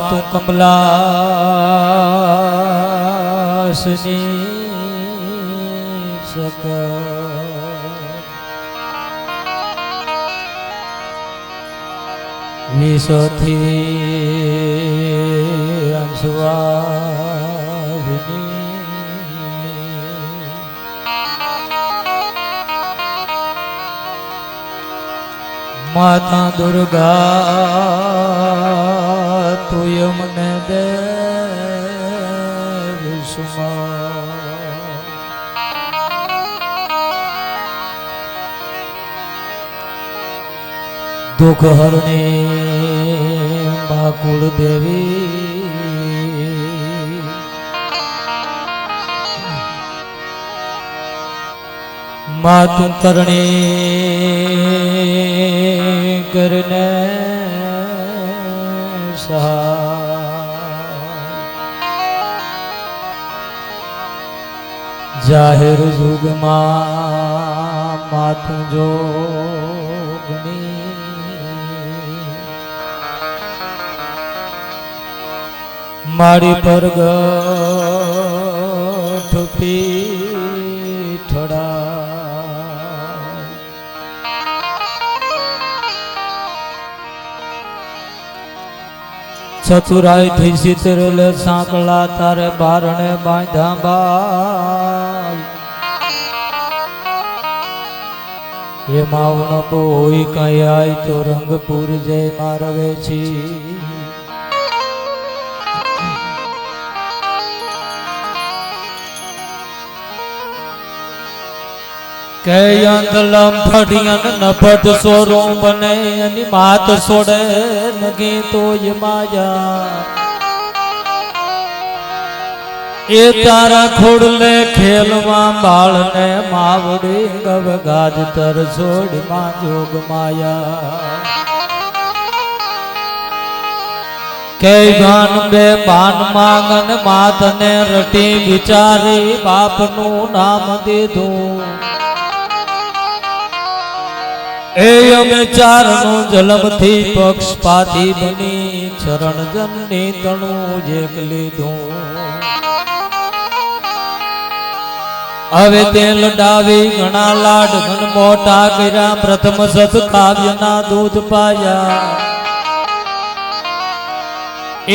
તું કમલાસની સક વિશોથી અંશુવાહિની માતા દુર્ગા મને દે દુઃખ હરણી મા કુળદેવી મા તું કરણી કરને સહાય. જાહેર જુગમાં માથું જોગણી. મારી પર પીઠડા. ચતુરાઈ થી સિતરેલ સાંકળા તારે બારણે બાંધા બાઈ એ માવણ બોઈ કઈ આય તો રંગપુર જય મારવે છી. કે અંધલમ ફડિયન નફટ સોરો બને એની માત સોડે નગી તો માયા. એ તારા ખોડલે ખેલમાં બાળને માવડી ગવ ગાજતર તર છોડમાં જોગ માયા. કે ભાન બે પાન માંગન માતને રટી વિચારી બાપનું નામ દીધું. એ અમે ચારનું જલમથી પક્ષપાતી બની, ચરણ જનની તણું જેક લીધું. હવે તે લડાવી ઘણા લાડ ઘન મોટા કર્યા, પ્રથમ સત કાવ્યના દૂધ પાયા.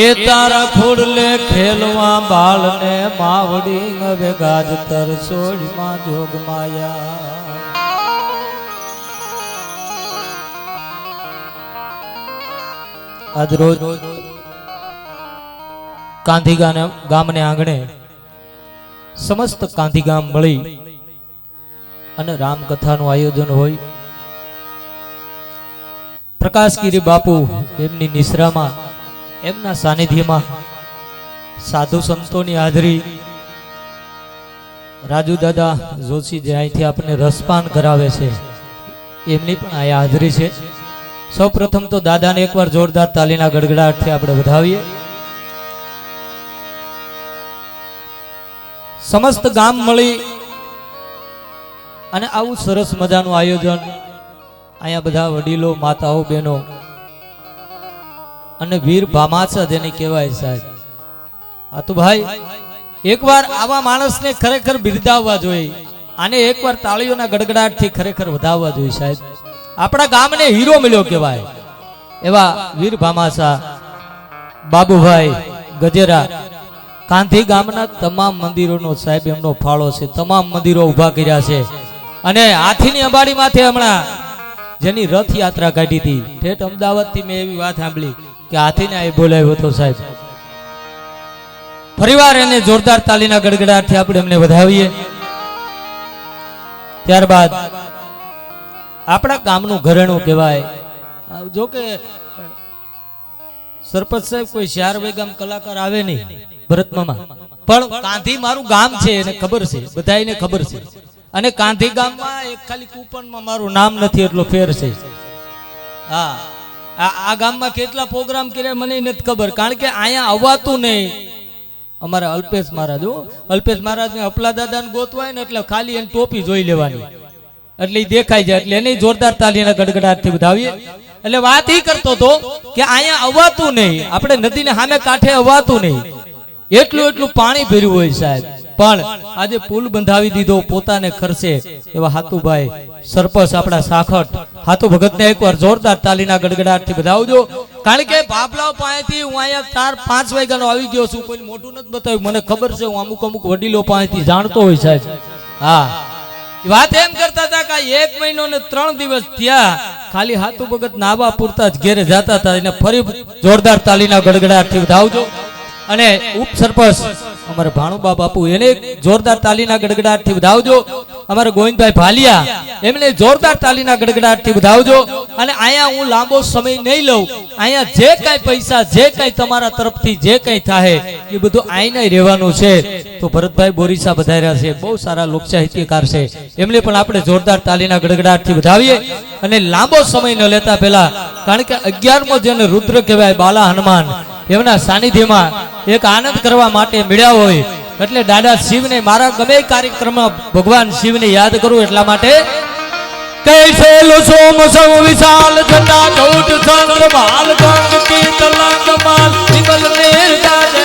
એ તારા ખોડલે ખેલવા બાળને માવડી હવે ગાજતર સોળમાં જોગ માયા. આજ રોજ કાંધી ગાને ગામને આંગણે સમસ્ત કાંધીગામ મળી અને રામકથાનું આયોજન હોય. પ્રકાશગીરી બાપુ એમની નિશ્રામાં, એમના સાનિધ્યમાં સાધુ સંતોની હાજરી, રાજુ દાદા જોશી જે અહીંથી આપણને રસપાન કરાવે છે, એમની પણ અહીંયા હાજરી છે. સૌ પ્રથમ તો દાદાને એકવાર જોરદાર તાલીના ગડગડાટથી આપણે વધાવીએ. સમસ્ત ગામ મળી અને આવું સરસ મજાનું આયોજન અહીંયા બધા વડીલો, માતાઓ, બહેનો અને વીર ભામાસા જેને કહેવાય સાહેબ. આ તો ભાઈ, એકવાર આવા માણસને ખરેખર બિરદાવવા જોઈએ. આને એકવાર તાળીઓના ગડગડાટથી ખરેખર વધાવવા જોઈએ સાહેબ. આપણા ગામને હીરો મળ્યો કહેવાય. એવા વીર ભામાસા, બાબુભાઈ ગજેરા કાંધી ગામના તમામ મંદિરોનો સાહેબ એમનો ફાળો છે, તમામ મંદિરો ઊભા કર્યા છે. અને હાથીની અંબાડી માથે હમણાં જેની રથયાત્રા કાઢી હતી, ઠેઠ અમદાવાદથી મેં એવી વાત સાંભળી કે હાથીને આ બોલાવ્યો હતો સાહેબ. ફરીવાર એને જોરદાર તાલીના ગડગડાટથી આપણે એમને વધાવીએ. ત્યારબાદ આપણા ગામનું ઘરેણું કહેવાય. જો કે સરપંચ સાહેબ, કોઈ ચાર વેગામ કલાકાર આવે નહીં ભરતમામાં. પણ કાંધી મારું ગામ છે એને ખબર છે બધાને ખબર છે. અને કાંધી ગામમાં એક ખાલી કૂપનમાં મારું નામ નથી, એટલો ફેર છે. હા, આ ગામમાં કેટલા પ્રોગ્રામ કર્યા મને નથી ખબર, કારણ કે અહીંયા આવવાતું નહીં. અમારા અલ્પેશ મહારાજ, હો. અલ્પેશ મહારાજને અપલા દાદાને ગોતવાય ને એટલે ખાલી એની ટોપી જોઈ લેવાની. એટલે દેખાય જાય, એટલે એને જોરદાર તાલીના ગડગડાટથી વધાવીએ એટલે વાત ઈ કરતો હતો કે અહીંયા અવાતું નહીં. આપણે નદીને સામે કાંઠે અવાતું નહીં. એટલું એટલું પાણી ભર્યું હોય સાહેબ. પણ આજે પુલ બંધાવી દીધો, પોતાને ખર્ચે. એવા હાતુભાઈ સરપંચ આપણા સાખટ હાતુ ભગતને એકવાર જોરદાર તાલીના ગડગડાટથી બધાવજો. કારણ કે બાપલાઓ પાસેથી હું અહીંયા ચાર, પાંચ વાગ્યાનો આવી ગયો છું. કોઈ મોટું નથી બતાવ્યું. મને ખબર છે, હું અમુક અમુક વડીલો પાસેથી જાણતો હોય સાહેબ. હા. વાત એમ કરતા હતા કે એક મહિનો ને ત્રણ દિવસ થયા, ખાલી હાથું ભગત નાવા પૂરતા જ ઘેરે જતા હતા, એને ફરી જોરદાર તાલીના ગડગડાટથી વધાવજો અને ઉપસરપંચ અમારે ભાણુબા બાપુ, એને જોરદાર તાલીના ગડગડાટથી વધાવજો. અમારે ગોવિંદભાઈ ભાલિયા, એમને જોરદાર તાલીના ગડગડાટથી વધાવજો. અને અહીંયા હું લાંબો સમય નહીં લઉં. અહીંયા જે કાંઈ પૈસા, જે કાંઈ તમારા તરફથી, જે કાંઈ થાય એ બધું આઈને રહેવાનું છે. તો ભરતભાઈ બોરીસા વધાર્યા છે. બહુ સારા લોક સાહિત્યકાર છે. એમને પણ આપણે જોરદાર તાલીના ગડગડાટથી વધાવીએ. અને લાંબો સમય ન લેતા પહેલા, કારણ કે અગિયારમો જેને રુદ્ર કહેવાય, બાલા હનુમાન એમના સાનિધ્યમાં એક આનંદ કરવા માટે મળ્યા હોય. એટલે દાદા શિવને મારા ગમે કાર્યક્રમમાં ભગવાન શિવને યાદ કરું એટલા માટે કૈસેલો સોમ સમ વિશાલ જટા ગાજે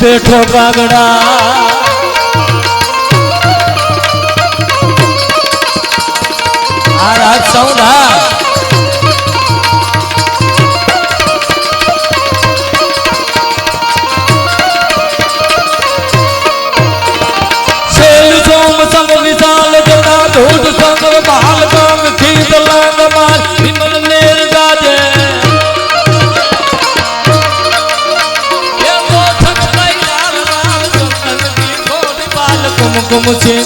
બેઠો બાગડા આ રાત સૌદા noche.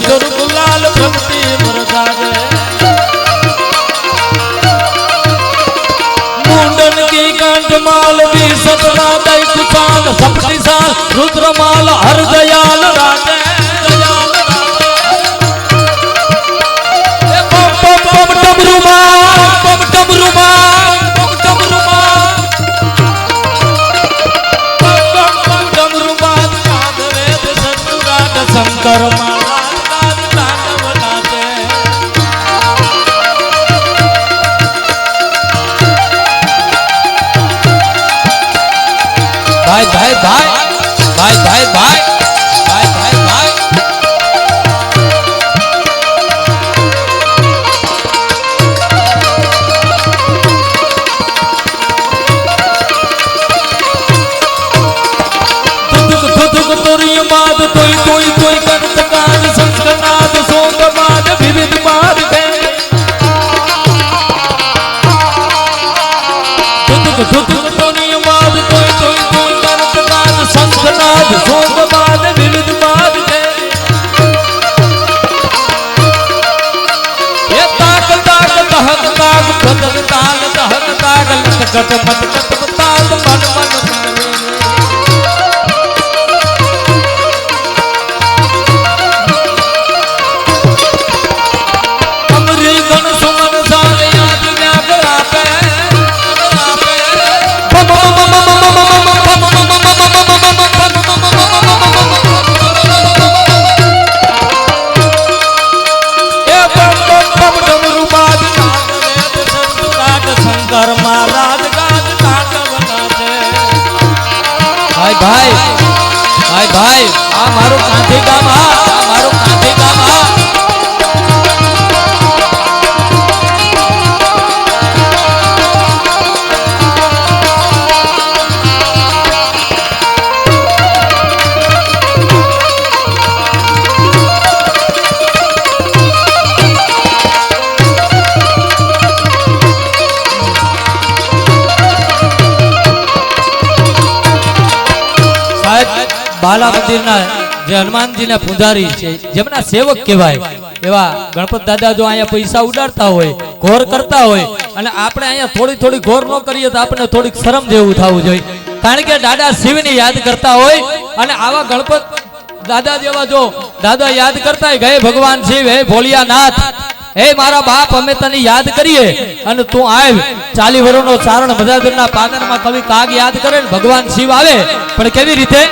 তুই তুই তুই આ મારું કાંઠી ગામ આ મારું કાંઠી ગામ. આ બાલા જે હનુમાનજીના પૂજારી છે, જેમના સેવક કહેવાય, એવા ગણપત દાદા જો અહીંયા પૈસા ઉડાડતા હોય, ઘોર કરતા હોય, અને આપણે અહીંયા થોડી થોડી ઘોર ન કરીએ તો આપણે થોડીક શરમ જેવું થવું જોઈએ. કારણ કે દાદા શિવને યાદ કરતા હોય, અને આવા ગણપત દાદા જેવા જો દાદા યાદ કરતા હોય ભગવાન શિવ, હે ભોલિયાનાથ હે મારા બાપ, અમે તને યાદ કરીએ, અને તું આવ. ચાલી વર્ષનો ચારણ બધાદરના પાદરમાં કવિ કાગ યાદ કરે ભગવાન શિવ આવે. પણ કેવી રીતે?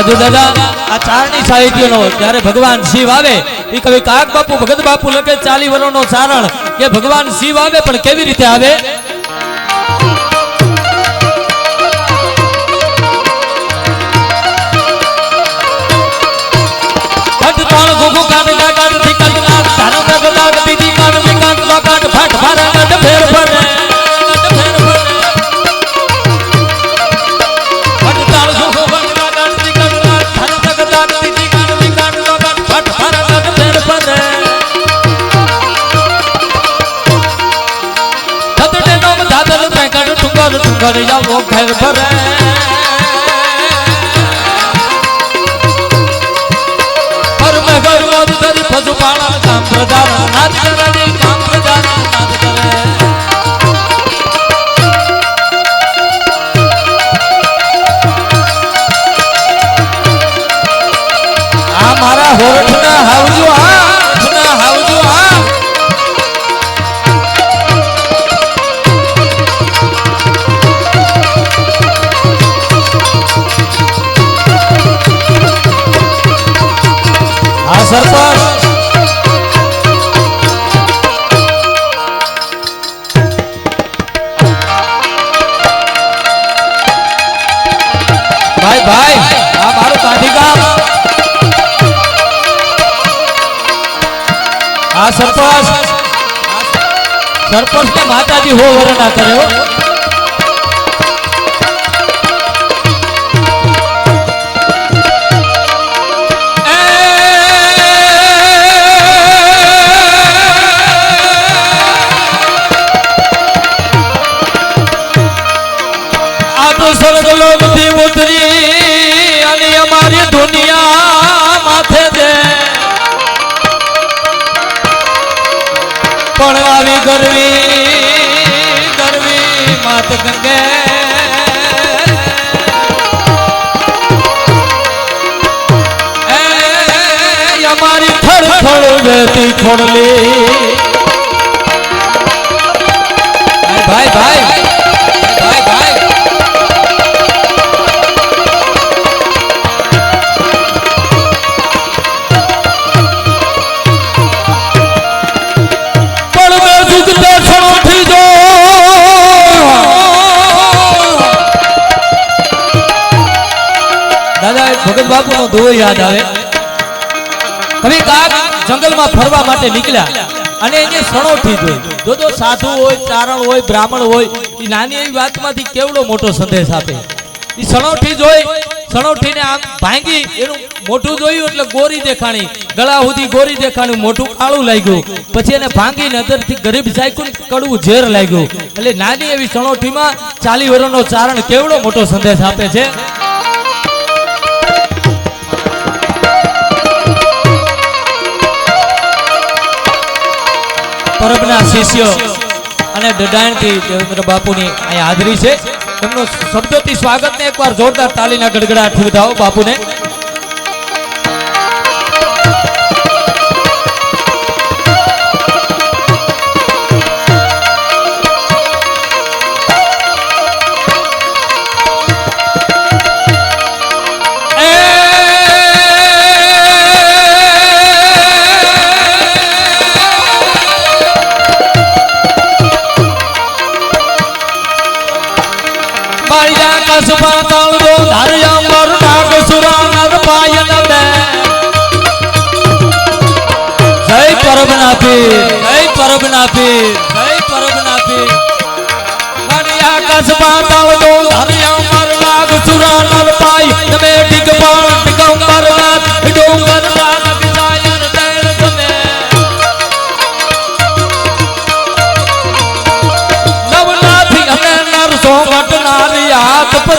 રાજુ દાદા, આ ચારણી સાહિત્યનો જ્યારે ભગવાન શિવ આવે, એ કવિ કાક બાપુ ભગત બાપુ લખે ચાલી વરોનો ચારણ કે ભગવાન શિવ આવે પણ કેવી રીતે આવે? ટુંગર ટુંગર જાવો ઘર ભરે. પરમ ગરમોદ સરપંચ ભાઈ ભાઈ, આ મારું કાંઠી ગામ. આ સરપંચ. સરપંચ ને માતાજી હો વરના કરે ગંગે અમારી થળ થળ વેતી ખોડલી. દોહ યાદ આવે. કવિ કાક જંગલમાં ફરવા માટે નીકળ્યા અને એને સણોઠી જોઈ જો જો સાધુ હોય ચારણ હોય, બ્રાહ્મણ હોય એ નાની એવી વાતમાંથી કેવડો મોટો સંદેશ આપે? એ સણોઠી જોઈ સણોઠીને આમ ભાંગી, એનું મોઢું જોયું એટલે ગોરી દેખાણી, ગળા સુધી ગોરી દેખાણી, મોઢું કાળું લાગ્યું. પછી એને ભાંગીને અંદરથી ગરીબ જાયકું કડવું ઝેર લાગ્યું. એટલે નાની એવી સણોઠીમાં ચાલી વર્ષનો ચારણ કેવડો મોટો સંદેશ આપે છે? પરબના શિષ્યો અને ડડાણથી દેવેન્દ્ર બાપુની અહીંયા હાજરી છે. તેમનું શબ્દોથી સ્વાગતને એકવાર જોરદાર તાલીના ગડગડાટ વધાવો બાપુને.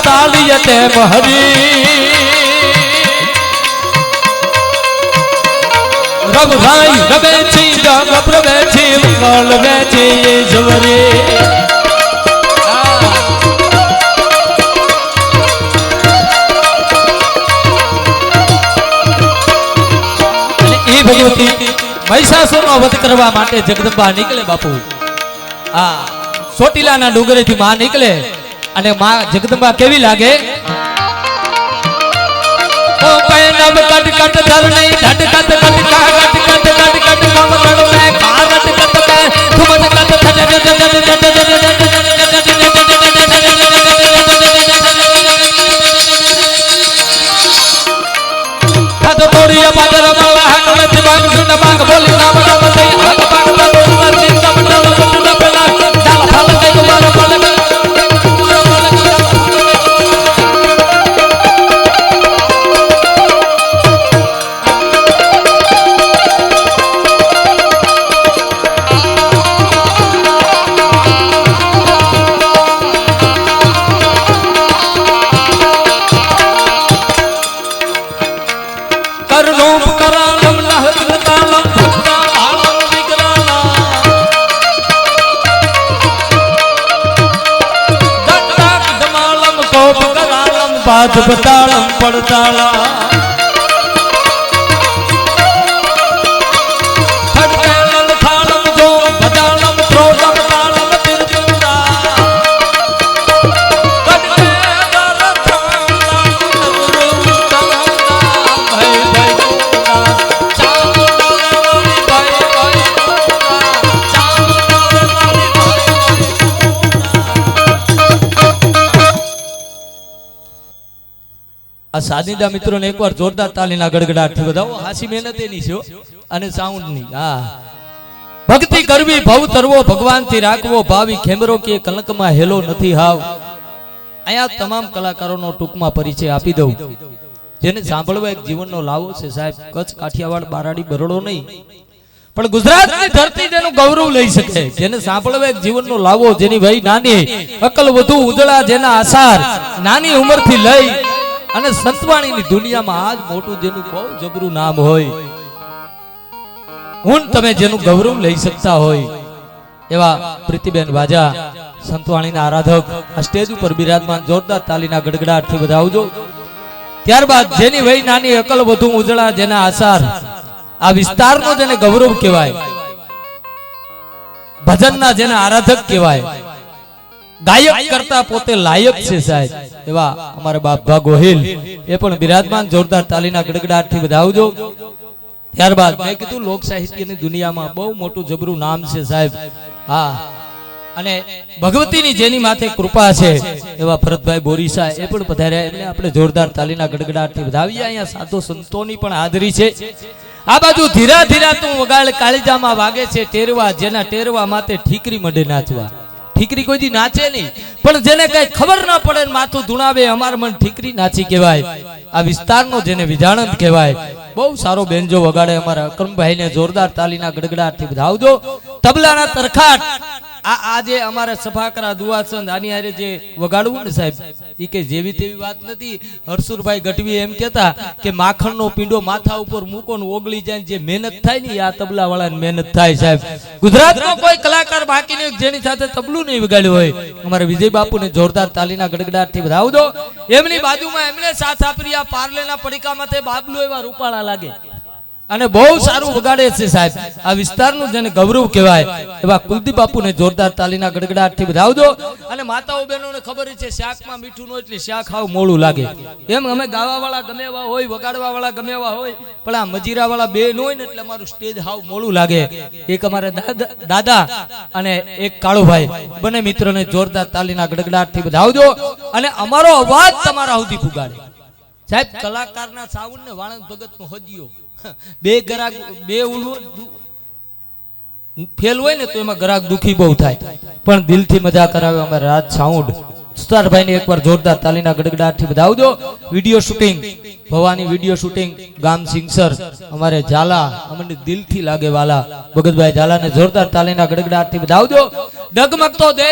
હાથ પતાળીએ તેમ હરી રબ ભાઈ રબે છી રબ પ્રવે છી કળ વે છી જવરે અને એ ભગવતી મહિષાસુરનો વધ કરવા માટે જગદંબા નીકળે બાપુ આ ચોટીલાના ડુંગરેથી માં નીકળે અને માં જગદંબા કેવી લાગે ઓ પૈનબ કટ કટ ધરણી ધડ કટ કટ કા કટ કટ કટ કટ મમ કડ મે ખારટ કટ મે ખુમટ કટ થડ હાથ આ સાદીદા મિત્રોને એકવાર જોરદાર તાલીના ગડગડાટથી બધાવો હાસી મહેનત એની છે. અને સાઉન્ડની હા. ભક્તિ કરવી, ભવ તરવો, ભગવાનથી રાખવો, ભાવી ખેમરો કે કલંકમાં હેલો નથી હાવ. અહીંયા તમામ કલાકારોનો ટૂંકમાં પરિચય આપી દઉં. જેને સાંભળવા એક જીવનનો લાવો છે સાહેબ, કચ્છ, કાઠિયાવાડ, બારાડી, બરોડો નહીં. પણ ગુજરાતની ધરતી તેનું ગૌરવ લઈ શકે. જેને સાંભળવા એક જીવનનો લાવો, જેની વય નાની, અકલ વધુ, ઉજળા, જેના આસાર, નાની ઉંમરથી લઈ અને સંતવાણીની દુનિયામાં આજ મોટું જેનું બહુ જબરું નામ હોય હું તમે જેનું ગૌરવ લઈ શકતા હોય, એવા પ્રીતિબેન વાજા, સંતવાણીના આરાધક, આ સ્ટેજ ઉપર બિરાજમાન જોરદાર તાલીના ગડગડાટથી વધાવજો ત્યારબાદ જેની વય નાની, અકલ વધુ, ઉજળા, જેના આસાર, આ વિસ્તારનો જેને ગૌરવ કહેવાય, ભજનના જેને આરાધક કહેવાય ગાયક કરતા પોતે લાયક છે સાહેબ. એવા અમારા બાપ ગોહિલ એ પણ બિરાજમાન જોરદાર તાલીના ગડગડાટથી વધાવજો ત્યારબાદ મેં કીધું લોક સાહિત્યની દુનિયામાં બહુ મોટું જબરું નામ છે સાહેબ. હા. અને ભગવતીની જેની માથે કૃપા છે એવા ભરતભાઈ બોરીસા એ પણ પધાર્યા. એમને આપણે જોરદાર તાલીના ગડગડાટથી વધાવીએ અહીંયા સાધુ સંતોની પણ હાજરી છે. આ બાજુ ધીરા ધીરા તું વગાડ. કાળીજામાં વાગે છે ટેરવા. જેના ટેરવા માથે ઠીકરી મડે નાચવા. ઠીકરી કોઈ દી નાચે નહીં. પણ જેને કઈ ખબર ના પડે માથું ધૂણાવે, અમાર મન ઠીકરી નાચી કહેવાય. આ વિસ્તારનો જેને વિજાણંદ કહેવાય. બહુ સારો બેનજો વગાડે અમારા અક્રમભાઈને જોરદાર તાલીના ગડગડાટથી વધાવજો. તબલાના તરખાટ. આ આજે અમારા સભાકરા દુવાસંદ આની હારે જે વગાડવું ને સાહેબ એ કે જેવી તેવી વાત નથી. હરસુરભાઈ ગઢવી એમ કહેતા કે માખણનો પીંડો માથા ઉપર મૂકો ને ઓગળી જાય જે મહેનત થાય ને આ તબલા વાળાની મહેનત થાય સાહેબ. ગુજરાતનો કોઈ કલાકાર બાકી નહીં, જેની સાથે તબલું નહીં વગાડ્યું હોય. અમારે વિજય બાપુને જોરદાર તાલીના ગડગડાટથી વધાવજો એમની બાજુમાં એમને સાથ આપી આ પાર્લેના પડીકામાં તે બાબલો એવા રૂપાળા લાગે. અને બહુ સારું વગાડે છે સાહેબ. આ વિસ્તારનું જેને ગૌરવ કહેવાય, એવા કુલદીપ બાપુને જોરદાર તાલીના ગડગડાટથી બધાવજો. અને માતાઓ બહેનોને ખબર છે, શાકમાં મીઠું નો એટલે શાક ખાવ મોળું લાગે. એમ અમે ગાવાવાળા ગમે એવા હોય, વગાડવાવાળા ગમે એવા હોય, પણ આ મજીરાવાળા બે ન હોય ને એટલે અમારું સ્ટેજ હાવ મોળું લાગે. એક અમારા દાદા અને એક કાળુભાઈ. બંને મિત્રોને જોરદાર તાલીના ગડગડાટથી બધાવજો. અને અમારો અવાજ તમારા સુધી ફુગાડે સાહેબ, કલાકારના સાઉન્ડ ને વાણંદ ભગત નો હદિયો. બે ગ્રાહક બે ફેલ હોય ને તો એમાં ગ્રાહક દુખી બહુ થાય. પણ દિલથી મજા કરાવે અમારે રાજ સાઉન્ડ. સુતારભાઈ ને એકવાર જોરદાર તાલીના ગડગડાટથી આવજો. Video shooting. Bhavani video shooting. ગામ સિંગસર. અમારે ઝાલા. અમને દિલથી લાગે વાલા. ભગતભાઈ ઝાલાને જોરદાર તાલીના ગડગડાટથી આવજો. ડગમગતો દે.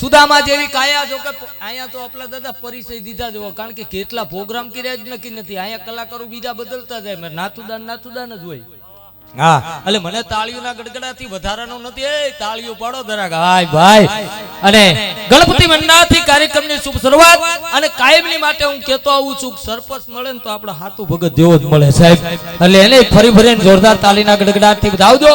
સુદામા જેવી કાયા જો કે અહીંયા તો આપણા દાદા પરિચય દીધા જ હોય, કારણ કે કેટલા પ્રોગ્રામ કર્યા જ નક્કી નથી. અહીંયા કલાકારો બીજા બદલતા જાય નાથુદાન નાતુદાન જ હોય. મને તાળીઓના ગડગડાથી વધારાનું નથી. તાળીઓ પાડો ભાઈ. અને ગણપતિ મંડળથી કાર્યક્રમની શુભ શરૂઆત અને કાયમની માટે હું કહેતો આવું છું સરપંચ મળે ને તો આપણે હાથું ભગત જેવો જ મળે સાહેબ. એટલે એને ફરી ફરીને જોરદાર તાળીના ગડગડાટથી વધાવજો.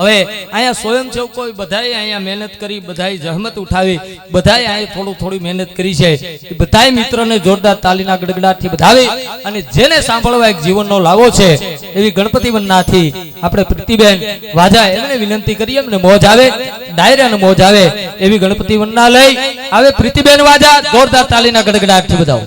હવે અહીંયા સ્વયંસેવકો બધાએ અહીંયા મહેનત કરી, બધાએ જહમત ઉઠાવી, બધાએ અહીંયા થોડું થોડી મહેનત કરી છે. એ બધાએ મિત્રોને જોરદાર તાલીના ગડગડાટથી બધાવી અને જેને સાંભળવા એક જીવનનો લાવો છે, એવી ગણપતિ વંદનાથી આપણે પ્રીતિબેન વાજા એમને વિનંતી કરીએ, એમને મોજ આવે, ડાયરાને મોજ આવે, એવી ગણપતિ વંદના લઈ આવે પ્રીતિબેન વાજા, જોરદાર તાલીના ગડગડાટથી વધાવો